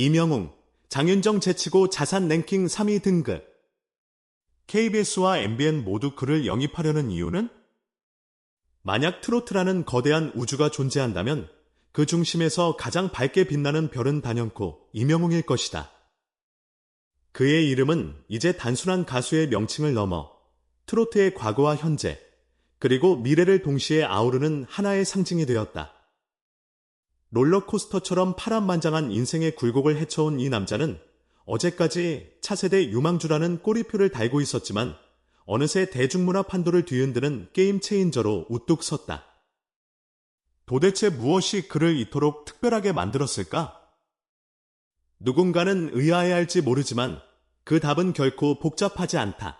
이명웅, 장윤정 제치고 자산 랭킹 3위 등급. KBS와 MBN 모두 그를 영입하려는 이유는? 만약 트로트라는 거대한 우주가 존재한다면 그 중심에서 가장 밝게 빛나는 별은 단연코 이명웅일 것이다. 그의 이름은 이제 단순한 가수의 명칭을 넘어 트로트의 과거와 현재, 그리고 미래를 동시에 아우르는 하나의 상징이 되었다. 롤러코스터처럼 파란만장한 인생의 굴곡을 헤쳐온 이 남자는 어제까지 차세대 유망주라는 꼬리표를 달고 있었지만 어느새 대중문화 판도를 뒤흔드는 게임 체인저로 우뚝 섰다. 도대체 무엇이 그를 이토록 특별하게 만들었을까? 누군가는 의아해할지 모르지만 그 답은 결코 복잡하지 않다.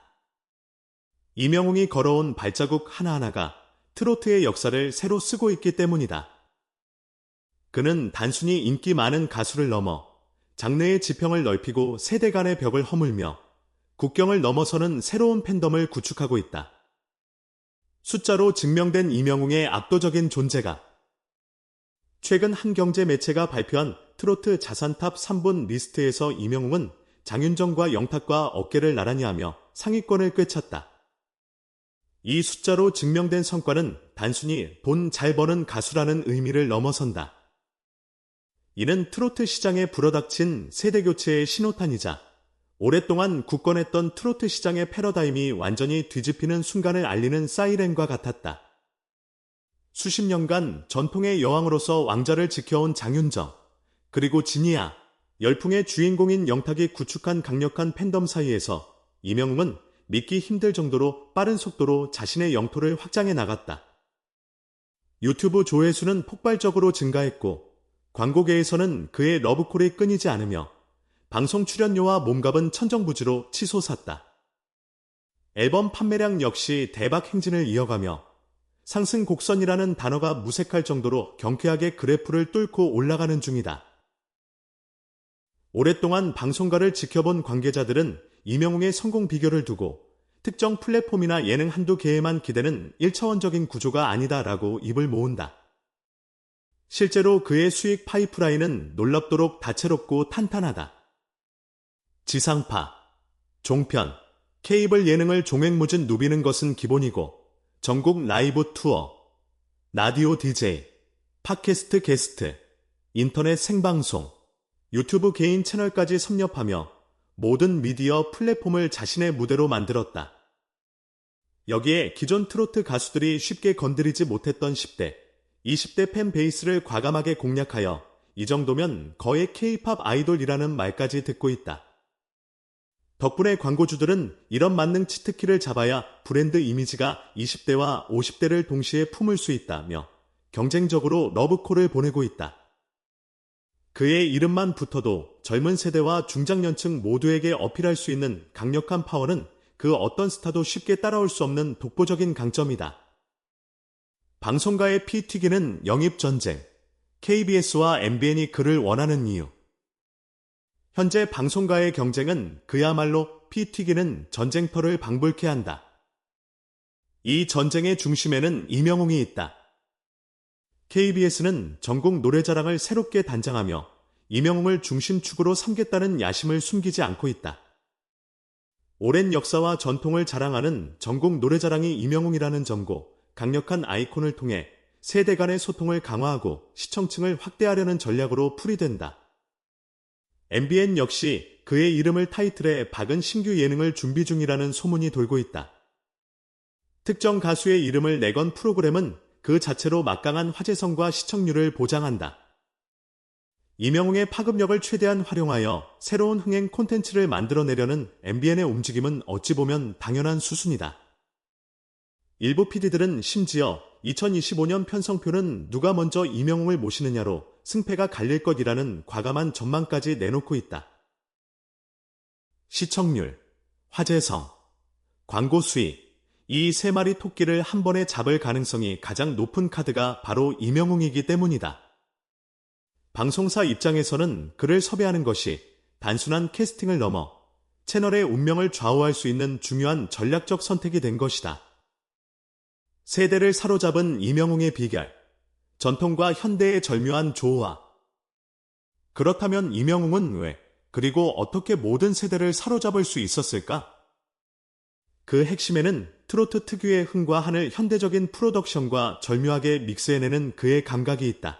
이명웅이 걸어온 발자국 하나하나가 트로트의 역사를 새로 쓰고 있기 때문이다. 그는 단순히 인기 많은 가수를 넘어 장르의 지평을 넓히고 세대 간의 벽을 허물며 국경을 넘어서는 새로운 팬덤을 구축하고 있다. 숫자로 증명된 이명웅의 압도적인 존재가 최근 한 경제 매체가 발표한 트로트 자산탑 3분 리스트에서 이명웅은 장윤정과 영탁과 어깨를 나란히 하며 상위권을 꿰찼다. 이 숫자로 증명된 성과는 단순히 돈 잘 버는 가수라는 의미를 넘어선다. 이는 트로트 시장에 불어닥친 세대교체의 신호탄이자 오랫동안 굳건했던 트로트 시장의 패러다임이 완전히 뒤집히는 순간을 알리는 사이렌과 같았다. 수십 년간 전통의 여왕으로서 왕자를 지켜온 장윤정, 그리고 지니아, 열풍의 주인공인 영탁이 구축한 강력한 팬덤 사이에서 이명웅은 믿기 힘들 정도로 빠른 속도로 자신의 영토를 확장해 나갔다. 유튜브 조회수는 폭발적으로 증가했고 광고계에서는 그의 러브콜이 끊이지 않으며 방송 출연료와 몸값은 천정부지로 치솟았다. 앨범 판매량 역시 대박 행진을 이어가며 상승 곡선이라는 단어가 무색할 정도로 경쾌하게 그래프를 뚫고 올라가는 중이다. 오랫동안 방송가를 지켜본 관계자들은 이명웅의 성공 비결을 두고 특정 플랫폼이나 예능 한두 개에만 기대는 1차원적인 구조가 아니다라고 입을 모은다. 실제로 그의 수익 파이프라인은 놀랍도록 다채롭고 탄탄하다. 지상파, 종편, 케이블 예능을 종횡무진 누비는 것은 기본이고 전국 라이브 투어, 라디오 DJ, 팟캐스트 게스트, 인터넷 생방송, 유튜브 개인 채널까지 섭렵하며 모든 미디어 플랫폼을 자신의 무대로 만들었다. 여기에 기존 트로트 가수들이 쉽게 건드리지 못했던 10대, 20대 팬 베이스를 과감하게 공략하여 이 정도면 거의 케이팝 아이돌이라는 말까지 듣고 있다. 덕분에 광고주들은 이런 만능 치트키를 잡아야 브랜드 이미지가 20대와 50대를 동시에 품을 수 있다며 경쟁적으로 러브콜을 보내고 있다. 그의 이름만 붙어도 젊은 세대와 중장년층 모두에게 어필할 수 있는 강력한 파워는 그 어떤 스타도 쉽게 따라올 수 없는 독보적인 강점이다. 방송가의 피 튀기는 영입전쟁, KBS와 MBN이 그를 원하는 이유. 현재 방송가의 경쟁은 그야말로 피 튀기는 전쟁터를 방불케 한다. 이 전쟁의 중심에는 이명웅이 있다. KBS는 전국 노래자랑을 새롭게 단장하며 이명웅을 중심축으로 삼겠다는 야심을 숨기지 않고 있다. 오랜 역사와 전통을 자랑하는 전국 노래자랑이 이명웅이라는 점고 강력한 아이콘을 통해 세대 간의 소통을 강화하고 시청층을 확대하려는 전략으로 풀이된다. MBN 역시 그의 이름을 타이틀에 박은 신규 예능을 준비 중이라는 소문이 돌고 있다. 특정 가수의 이름을 내건 프로그램은 그 자체로 막강한 화제성과 시청률을 보장한다. 이명웅의 파급력을 최대한 활용하여 새로운 흥행 콘텐츠를 만들어내려는 MBN의 움직임은 어찌 보면 당연한 수순이다. 일부 PD들은 심지어 2025년 편성표는 누가 먼저 이명웅을 모시느냐로 승패가 갈릴 것이라는 과감한 전망까지 내놓고 있다. 시청률, 화제성, 광고 수익, 이 세 마리 토끼를 한 번에 잡을 가능성이 가장 높은 카드가 바로 이명웅이기 때문이다. 방송사 입장에서는 그를 섭외하는 것이 단순한 캐스팅을 넘어 채널의 운명을 좌우할 수 있는 중요한 전략적 선택이 된 것이다. 세대를 사로잡은 이명웅의 비결, 전통과 현대의 절묘한 조화. 그렇다면 이명웅은 왜, 그리고 어떻게 모든 세대를 사로잡을 수 있었을까? 그 핵심에는 트로트 특유의 흥과 한을 현대적인 프로덕션과 절묘하게 믹스해내는 그의 감각이 있다.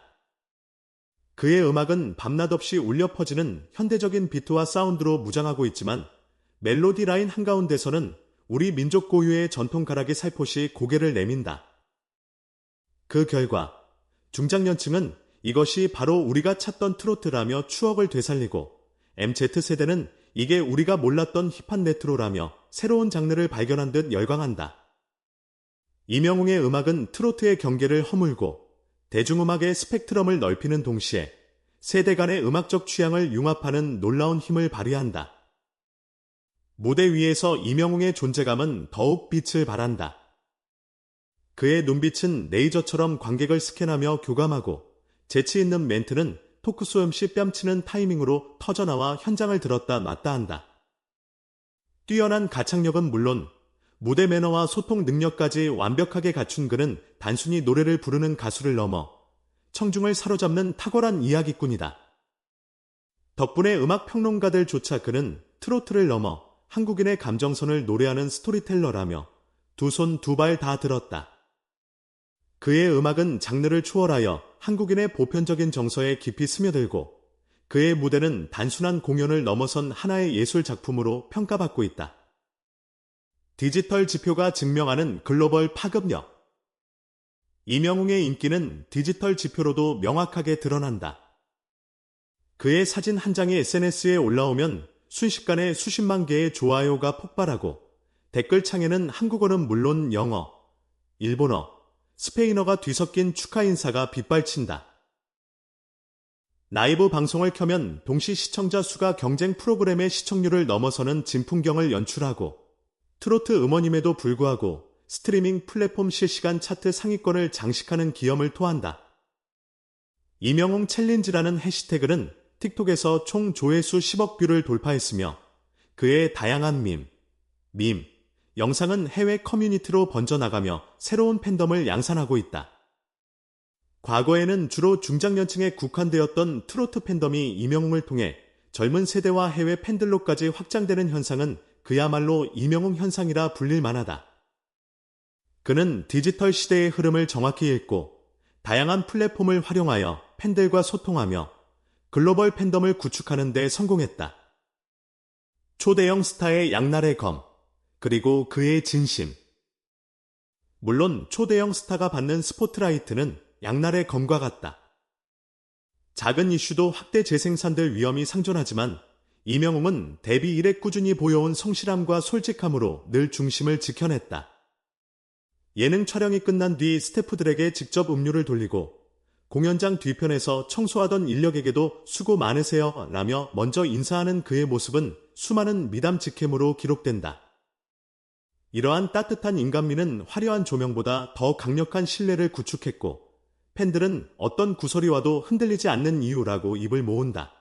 그의 음악은 밤낮 없이 울려 퍼지는 현대적인 비트와 사운드로 무장하고 있지만 멜로디 라인 한가운데서는 우리 민족 고유의 전통 가락이 살포시 고개를 내민다. 그 결과 중장년층은 이것이 바로 우리가 찾던 트로트라며 추억을 되살리고 MZ세대는 이게 우리가 몰랐던 힙한 레트로라며 새로운 장르를 발견한 듯 열광한다. 이명웅의 음악은 트로트의 경계를 허물고 대중음악의 스펙트럼을 넓히는 동시에 세대 간의 음악적 취향을 융합하는 놀라운 힘을 발휘한다. 무대 위에서 이명웅의 존재감은 더욱 빛을 발한다. 그의 눈빛은 레이저처럼 관객을 스캔하며 교감하고 재치 있는 멘트는 토크쇼 MC 뺨치는 타이밍으로 터져나와 현장을 들었다 놨다 한다. 뛰어난 가창력은 물론 무대 매너와 소통 능력까지 완벽하게 갖춘 그는 단순히 노래를 부르는 가수를 넘어 청중을 사로잡는 탁월한 이야기꾼이다. 덕분에 음악 평론가들조차 그는 트로트를 넘어 한국인의 감정선을 노래하는 스토리텔러라며 두 손 두 발 다 들었다. 그의 음악은 장르를 초월하여 한국인의 보편적인 정서에 깊이 스며들고 그의 무대는 단순한 공연을 넘어선 하나의 예술 작품으로 평가받고 있다. 디지털 지표가 증명하는 글로벌 파급력. 이명웅의 인기는 디지털 지표로도 명확하게 드러난다. 그의 사진 한 장이 SNS에 올라오면 순식간에 수십만 개의 좋아요가 폭발하고 댓글창에는 한국어는 물론 영어, 일본어, 스페인어가 뒤섞인 축하 인사가 빗발친다. 라이브 방송을 켜면 동시 시청자 수가 경쟁 프로그램의 시청률을 넘어서는 진풍경을 연출하고 트로트 음원임에도 불구하고 스트리밍 플랫폼 실시간 차트 상위권을 장식하는 기염을 토한다. 이명웅 챌린지라는 해시태그는 틱톡에서 총 조회수 10억 뷰를 돌파했으며 그의 다양한 밈, 밈, 영상은 해외 커뮤니티로 번져나가며 새로운 팬덤을 양산하고 있다. 과거에는 주로 중장년층에 국한되었던 트로트 팬덤이 이명웅을 통해 젊은 세대와 해외 팬들로까지 확장되는 현상은 그야말로 이명웅 현상이라 불릴 만하다. 그는 디지털 시대의 흐름을 정확히 읽고 다양한 플랫폼을 활용하여 팬들과 소통하며 글로벌 팬덤을 구축하는 데 성공했다. 초대형 스타의 양날의 검, 그리고 그의 진심. 물론 초대형 스타가 받는 스포트라이트는 양날의 검과 같다. 작은 이슈도 확대 재생산될 위험이 상존하지만 이명웅은 데뷔 이래 꾸준히 보여온 성실함과 솔직함으로 늘 중심을 지켜냈다. 예능 촬영이 끝난 뒤 스태프들에게 직접 음료를 돌리고 공연장 뒤편에서 청소하던 인력에게도 수고 많으세요 라며 먼저 인사하는 그의 모습은 수많은 미담 직캠으로 기록된다. 이러한 따뜻한 인간미는 화려한 조명보다 더 강력한 신뢰를 구축했고 팬들은 어떤 구설이 와도 흔들리지 않는 이유라고 입을 모은다.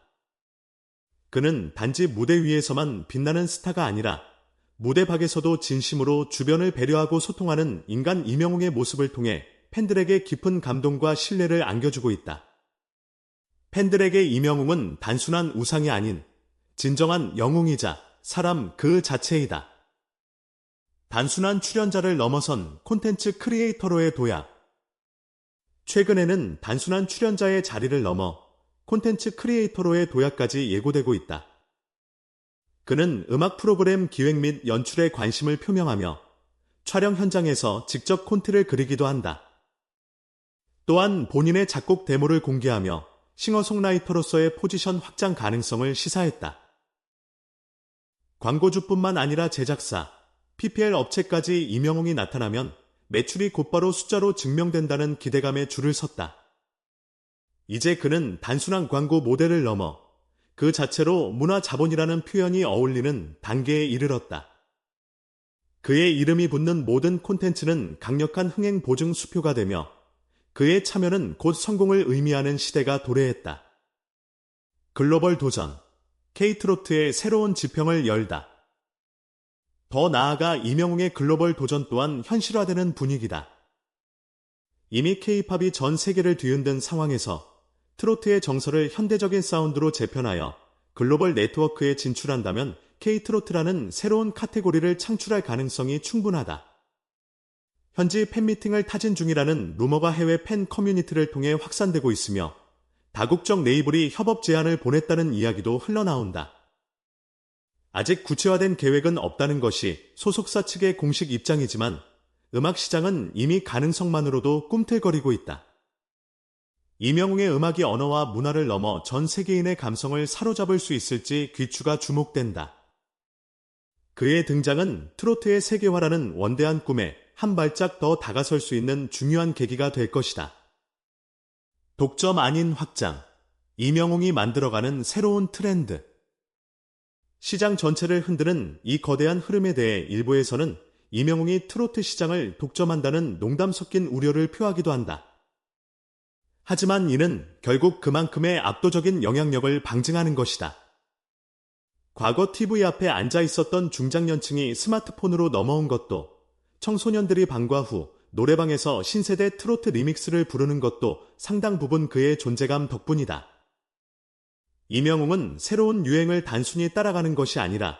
그는 단지 무대 위에서만 빛나는 스타가 아니라 무대 밖에서도 진심으로 주변을 배려하고 소통하는 인간 이명웅의 모습을 통해 팬들에게 깊은 감동과 신뢰를 안겨주고 있다. 팬들에게 이명웅은 단순한 우상이 아닌 진정한 영웅이자 사람 그 자체이다. 단순한 출연자를 넘어선 콘텐츠 크리에이터로의 도약. 최근에는 단순한 출연자의 자리를 넘어 콘텐츠 크리에이터로의 도약까지 예고되고 있다. 그는 음악 프로그램 기획 및 연출에 관심을 표명하며 촬영 현장에서 직접 콘트를 그리기도 한다. 또한 본인의 작곡 데모를 공개하며 싱어송라이터로서의 포지션 확장 가능성을 시사했다. 광고주뿐만 아니라 제작사, PPL 업체까지 이명웅이 나타나면 매출이 곧바로 숫자로 증명된다는 기대감에 줄을 섰다. 이제 그는 단순한 광고 모델을 넘어 그 자체로 문화 자본이라는 표현이 어울리는 단계에 이르렀다. 그의 이름이 붙는 모든 콘텐츠는 강력한 흥행 보증 수표가 되며 그의 참여는 곧 성공을 의미하는 시대가 도래했다. 글로벌 도전, 케이트로트의 새로운 지평을 열다. 더 나아가 이명웅의 글로벌 도전 또한 현실화되는 분위기다. 이미 케이팝이 전 세계를 뒤흔든 상황에서 트로트의 정서를 현대적인 사운드로 재편하여 글로벌 네트워크에 진출한다면 K-트로트라는 새로운 카테고리를 창출할 가능성이 충분하다. 현지 팬미팅을 타진 중이라는 루머가 해외 팬 커뮤니티를 통해 확산되고 있으며 다국적 네이블이 협업 제안을 보냈다는 이야기도 흘러나온다. 아직 구체화된 계획은 없다는 것이 소속사 측의 공식 입장이지만 음악 시장은 이미 가능성만으로도 꿈틀거리고 있다. 이명웅의 음악이 언어와 문화를 넘어 전 세계인의 감성을 사로잡을 수 있을지 귀추가 주목된다. 그의 등장은 트로트의 세계화라는 원대한 꿈에 한 발짝 더 다가설 수 있는 중요한 계기가 될 것이다. 독점 아닌 확장. 이명웅이 만들어가는 새로운 트렌드. 시장 전체를 흔드는 이 거대한 흐름에 대해 일부에서는 이명웅이 트로트 시장을 독점한다는 농담 섞인 우려를 표하기도 한다. 하지만 이는 결국 그만큼의 압도적인 영향력을 방증하는 것이다. 과거 TV 앞에 앉아 있었던 중장년층이 스마트폰으로 넘어온 것도 청소년들이 방과 후 노래방에서 신세대 트로트 리믹스를 부르는 것도 상당 부분 그의 존재감 덕분이다. 이명웅은 새로운 유행을 단순히 따라가는 것이 아니라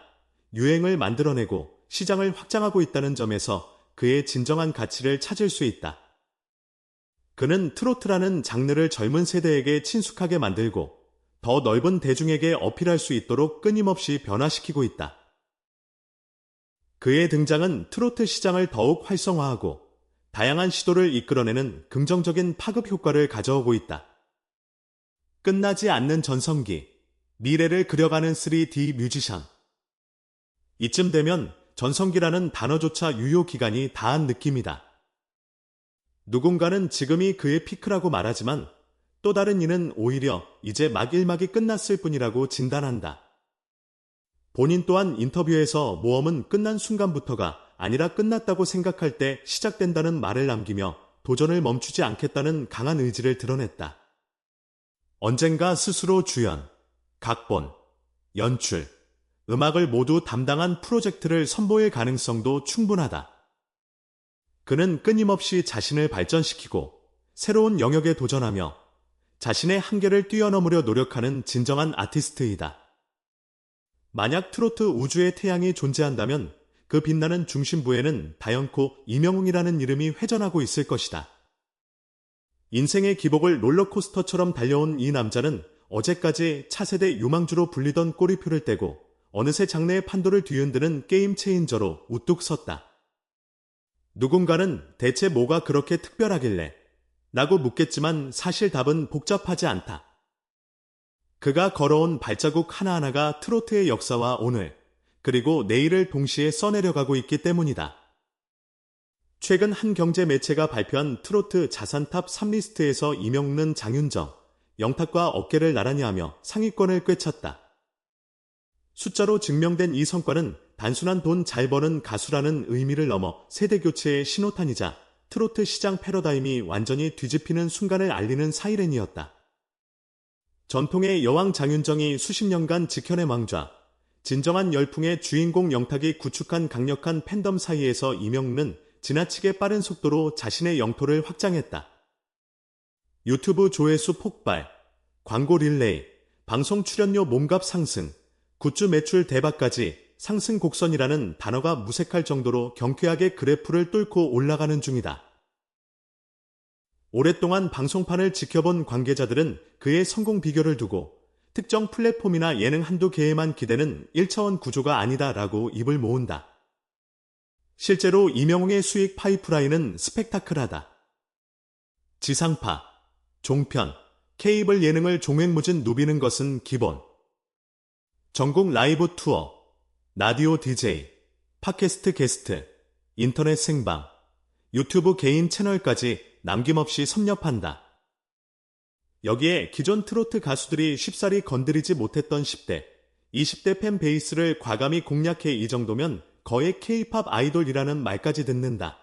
유행을 만들어내고 시장을 확장하고 있다는 점에서 그의 진정한 가치를 찾을 수 있다. 그는 트로트라는 장르를 젊은 세대에게 친숙하게 만들고 더 넓은 대중에게 어필할 수 있도록 끊임없이 변화시키고 있다. 그의 등장은 트로트 시장을 더욱 활성화하고 다양한 시도를 이끌어내는 긍정적인 파급 효과를 가져오고 있다. 끝나지 않는 전성기, 미래를 그려가는 3D 뮤지션. 이쯤 되면 전성기라는 단어조차 유효 기간이 다한 느낌이다. 누군가는 지금이 그의 피크라고 말하지만 또 다른 이는 오히려 이제 막 일막이 끝났을 뿐이라고 진단한다. 본인 또한 인터뷰에서 모험은 끝난 순간부터가 아니라 끝났다고 생각할 때 시작된다는 말을 남기며 도전을 멈추지 않겠다는 강한 의지를 드러냈다. 언젠가 스스로 주연, 각본, 연출, 음악을 모두 담당한 프로젝트를 선보일 가능성도 충분하다. 그는 끊임없이 자신을 발전시키고 새로운 영역에 도전하며 자신의 한계를 뛰어넘으려 노력하는 진정한 아티스트이다. 만약 트로트 우주의 태양이 존재한다면 그 빛나는 중심부에는 다연코 이명웅이라는 이름이 회전하고 있을 것이다. 인생의 기복을 롤러코스터처럼 달려온 이 남자는 어제까지 차세대 유망주로 불리던 꼬리표를 떼고 어느새 장래의 판도를 뒤흔드는 게임 체인저로 우뚝 섰다. 누군가는 대체 뭐가 그렇게 특별하길래 라고 묻겠지만 사실 답은 복잡하지 않다. 그가 걸어온 발자국 하나하나가 트로트의 역사와 오늘, 그리고 내일을 동시에 써내려가고 있기 때문이다. 최근 한 경제 매체가 발표한 트로트 자산탑 3리스트에서 이명는 장윤정, 영탁과 어깨를 나란히 하며 상위권을 꿰찼다. 숫자로 증명된 이 성과는 단순한 돈 잘 버는 가수라는 의미를 넘어 세대교체의 신호탄이자 트로트 시장 패러다임이 완전히 뒤집히는 순간을 알리는 사이렌이었다. 전통의 여왕 장윤정이 수십 년간 지켜낸 왕좌, 진정한 열풍의 주인공 영탁이 구축한 강력한 팬덤 사이에서 이명는 지나치게 빠른 속도로 자신의 영토를 확장했다. 유튜브 조회수 폭발, 광고 릴레이, 방송 출연료 몸값 상승, 굿즈 매출 대박까지 상승 곡선이라는 단어가 무색할 정도로 경쾌하게 그래프를 뚫고 올라가는 중이다. 오랫동안 방송판을 지켜본 관계자들은 그의 성공 비결을 두고 특정 플랫폼이나 예능 한두 개에만 기대는 1차원 구조가 아니다라고 입을 모은다. 실제로 이명웅의 수익 파이프라인은 스펙타클하다. 지상파, 종편, 케이블 예능을 종횡무진 누비는 것은 기본. 전국 라이브 투어, 라디오 DJ, 팟캐스트 게스트, 인터넷 생방, 유튜브 개인 채널까지 남김없이 섭렵한다. 여기에 기존 트로트 가수들이 쉽사리 건드리지 못했던 10대, 20대 팬 베이스를 과감히 공략해 이 정도면 거의 케이팝 아이돌이라는 말까지 듣는다.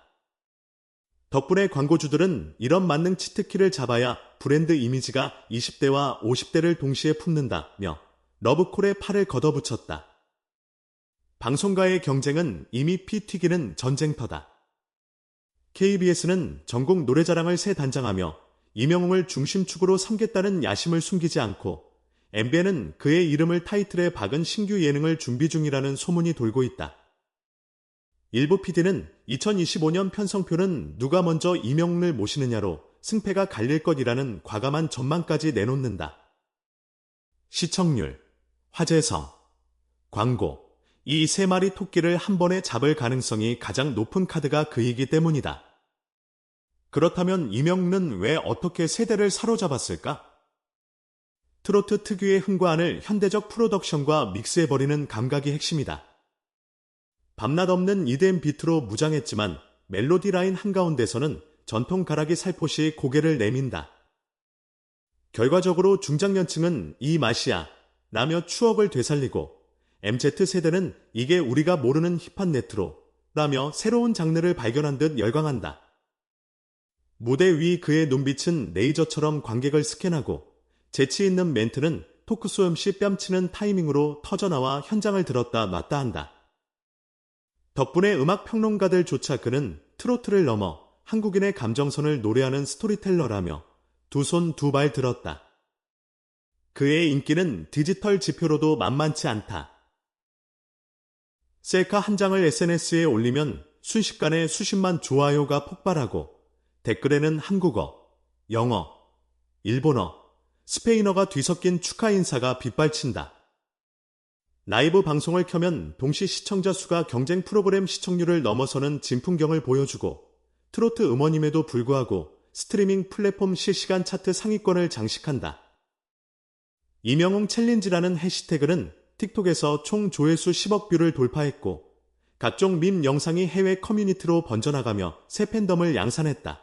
덕분에 광고주들은 이런 만능 치트키를 잡아야 브랜드 이미지가 20대와 50대를 동시에 품는다며 러브콜의 팔을 걷어붙였다. 방송가의 경쟁은 이미 피 튀기는 전쟁터다. KBS는 전국 노래자랑을 새 단장하며 이명웅을 중심축으로 삼겠다는 야심을 숨기지 않고 MBN은 그의 이름을 타이틀에 박은 신규 예능을 준비 중이라는 소문이 돌고 있다. 일부 PD는 2025년 편성표는 누가 먼저 이명웅을 모시느냐로 승패가 갈릴 것이라는 과감한 전망까지 내놓는다. 시청률, 화제성, 광고, 이 세 마리 토끼를 한 번에 잡을 가능성이 가장 높은 카드가 그이기 때문이다. 그렇다면 이명웅은 왜 어떻게 세대를 사로잡았을까? 트로트 특유의 흥과안을 현대적 프로덕션과 믹스해버리는 감각이 핵심이다. 밤낮 없는 이덴 비트로 무장했지만 멜로디 라인 한가운데서는 전통 가락이 살포시 고개를 내민다. 결과적으로 중장년층은 이 맛이야 라며 추억을 되살리고 MZ세대는 이게 우리가 모르는 힙한 네트로 라며 새로운 장르를 발견한 듯 열광한다. 무대 위 그의 눈빛은 레이저처럼 관객을 스캔하고 재치 있는 멘트는 토크쇼 MC 뺨치는 타이밍으로 터져나와 현장을 들었다 놨다 한다. 덕분에 음악 평론가들조차 그는 트로트를 넘어 한국인의 감정선을 노래하는 스토리텔러라며 두 손 두 발 들었다. 그의 인기는 디지털 지표로도 만만치 않다. 셀카 한 장을 SNS에 올리면 순식간에 수십만 좋아요가 폭발하고 댓글에는 한국어, 영어, 일본어, 스페인어가 뒤섞인 축하 인사가 빗발친다. 라이브 방송을 켜면 동시 시청자 수가 경쟁 프로그램 시청률을 넘어서는 진풍경을 보여주고 트로트 음원임에도 불구하고 스트리밍 플랫폼 실시간 차트 상위권을 장식한다. 이명웅 챌린지라는 해시태그는 틱톡에서 총 조회수 10억 뷰를 돌파했고 각종 밈 영상이 해외 커뮤니티로 번져나가며 새 팬덤을 양산했다.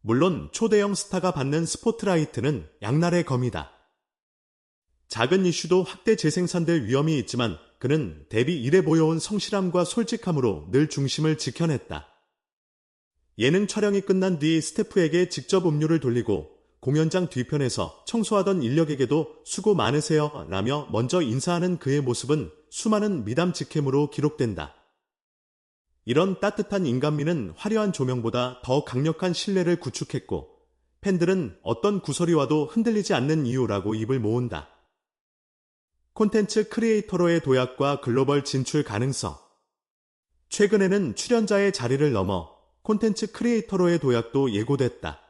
물론 초대형 스타가 받는 스포트라이트는 양날의 검이다. 작은 이슈도 확대 재생산될 위험이 있지만 그는 데뷔 이래 보여온 성실함과 솔직함으로 늘 중심을 지켜냈다. 예능 촬영이 끝난 뒤 스태프에게 직접 음료를 돌리고 공연장 뒤편에서 청소하던 인력에게도 수고 많으세요 라며 먼저 인사하는 그의 모습은 수많은 미담 직캠으로 기록된다. 이런 따뜻한 인간미는 화려한 조명보다 더 강력한 신뢰를 구축했고 팬들은 어떤 구설이 와도 흔들리지 않는 이유라고 입을 모은다. 콘텐츠 크리에이터로의 도약과 글로벌 진출 가능성. 최근에는 출연자의 자리를 넘어 콘텐츠 크리에이터로의 도약도 예고됐다.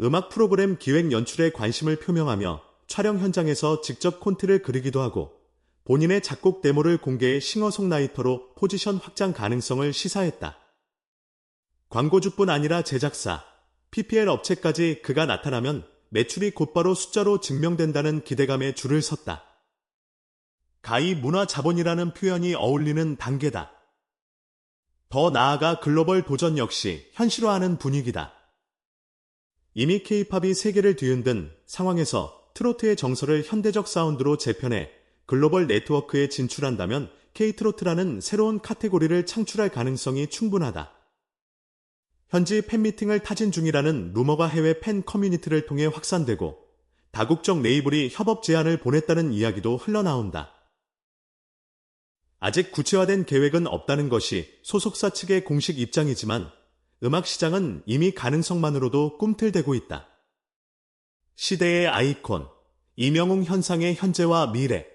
음악 프로그램 기획 연출에 관심을 표명하며 촬영 현장에서 직접 콘트를 그리기도 하고 본인의 작곡 데모를 공개해 싱어송라이터로 포지션 확장 가능성을 시사했다. 광고주뿐 아니라 제작사, PPL 업체까지 그가 나타나면 매출이 곧바로 숫자로 증명된다는 기대감에 줄을 섰다. 가히 문화 자본이라는 표현이 어울리는 단계다. 더 나아가 글로벌 도전 역시 현실화하는 분위기다. 이미 케이팝이 세계를 뒤흔든 상황에서 트로트의 정서를 현대적 사운드로 재편해 글로벌 네트워크에 진출한다면 K트로트라는 새로운 카테고리를 창출할 가능성이 충분하다. 현지 팬미팅을 타진 중이라는 루머가 해외 팬 커뮤니티를 통해 확산되고 다국적 레이블이 협업 제안을 보냈다는 이야기도 흘러나온다. 아직 구체화된 계획은 없다는 것이 소속사 측의 공식 입장이지만 음악 시장은 이미 가능성만으로도 꿈틀대고 있다. 시대의 아이콘, 이명웅 현상의 현재와 미래,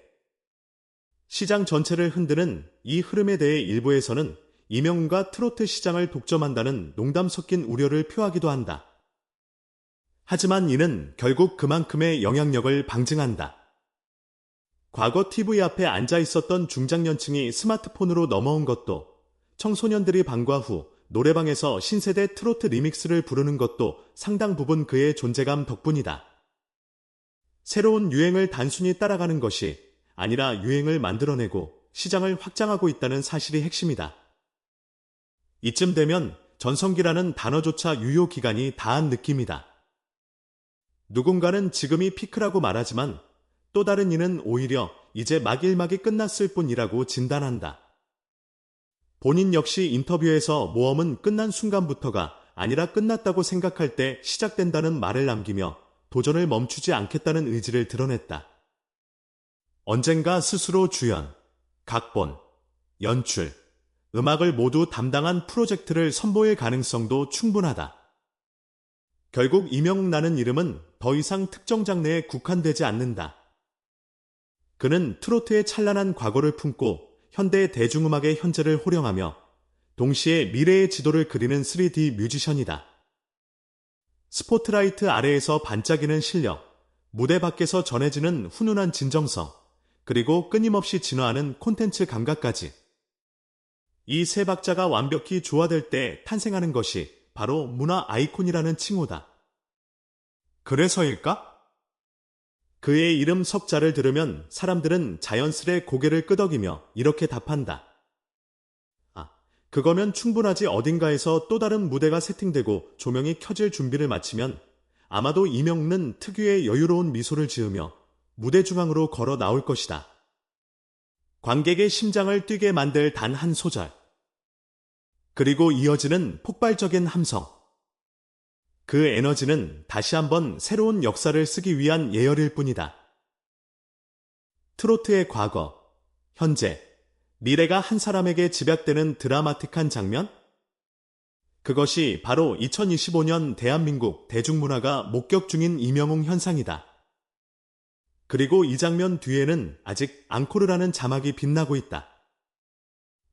시장 전체를 흔드는 이 흐름에 대해 일부에서는 이명웅과 트로트 시장을 독점한다는 농담 섞인 우려를 표하기도 한다. 하지만 이는 결국 그만큼의 영향력을 방증한다. 과거 TV 앞에 앉아 있었던 중장년층이 스마트폰으로 넘어온 것도 청소년들이 방과 후 노래방에서 신세대 트로트 리믹스를 부르는 것도 상당 부분 그의 존재감 덕분이다. 새로운 유행을 단순히 따라가는 것이 아니라 유행을 만들어내고 시장을 확장하고 있다는 사실이 핵심이다. 이쯤 되면 전성기라는 단어조차 유효 기간이 다한 느낌이다. 누군가는 지금이 피크라고 말하지만 또 다른 이는 오히려 이제 막일막이 끝났을 뿐이라고 진단한다. 본인 역시 인터뷰에서 모험은 끝난 순간부터가 아니라 끝났다고 생각할 때 시작된다는 말을 남기며 도전을 멈추지 않겠다는 의지를 드러냈다. 언젠가 스스로 주연, 각본, 연출, 음악을 모두 담당한 프로젝트를 선보일 가능성도 충분하다. 결국 이명웅라는 이름은 더 이상 특정 장르에 국한되지 않는다. 그는 트로트의 찬란한 과거를 품고 현대 대중음악의 현재를 호령하며 동시에 미래의 지도를 그리는 3D 뮤지션이다. 스포트라이트 아래에서 반짝이는 실력, 무대 밖에서 전해지는 훈훈한 진정성, 그리고 끊임없이 진화하는 콘텐츠 감각까지. 이 세 박자가 완벽히 조화될 때 탄생하는 것이 바로 문화 아이콘이라는 칭호다. 그래서일까? 그의 이름 석자를 들으면 사람들은 자연스레 고개를 끄덕이며 이렇게 답한다. 아, 그거면 충분하지 어딘가에서 또 다른 무대가 세팅되고 조명이 켜질 준비를 마치면 아마도 이명는 특유의 여유로운 미소를 지으며 무대 중앙으로 걸어 나올 것이다. 관객의 심장을 뛰게 만들 단 한 소절. 그리고 이어지는 폭발적인 함성. 그 에너지는 다시 한번 새로운 역사를 쓰기 위한 예열일 뿐이다. 트로트의 과거, 현재, 미래가 한 사람에게 집약되는 드라마틱한 장면? 그것이 바로 2025년 대한민국 대중문화가 목격 중인 이명웅 현상이다. 그리고 이 장면 뒤에는 아직 앙코르라는 자막이 빛나고 있다.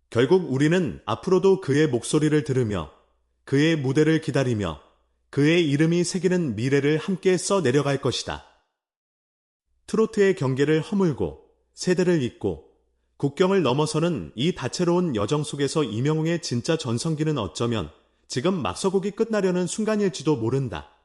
결국 우리는 앞으로도 그의 목소리를 들으며 그의 무대를 기다리며 그의 이름이 새기는 미래를 함께 써 내려갈 것이다. 트로트의 경계를 허물고 세대를 잇고 국경을 넘어서는 이 다채로운 여정 속에서 이명웅의 진짜 전성기는 어쩌면 지금 막서곡이 끝나려는 순간일지도 모른다.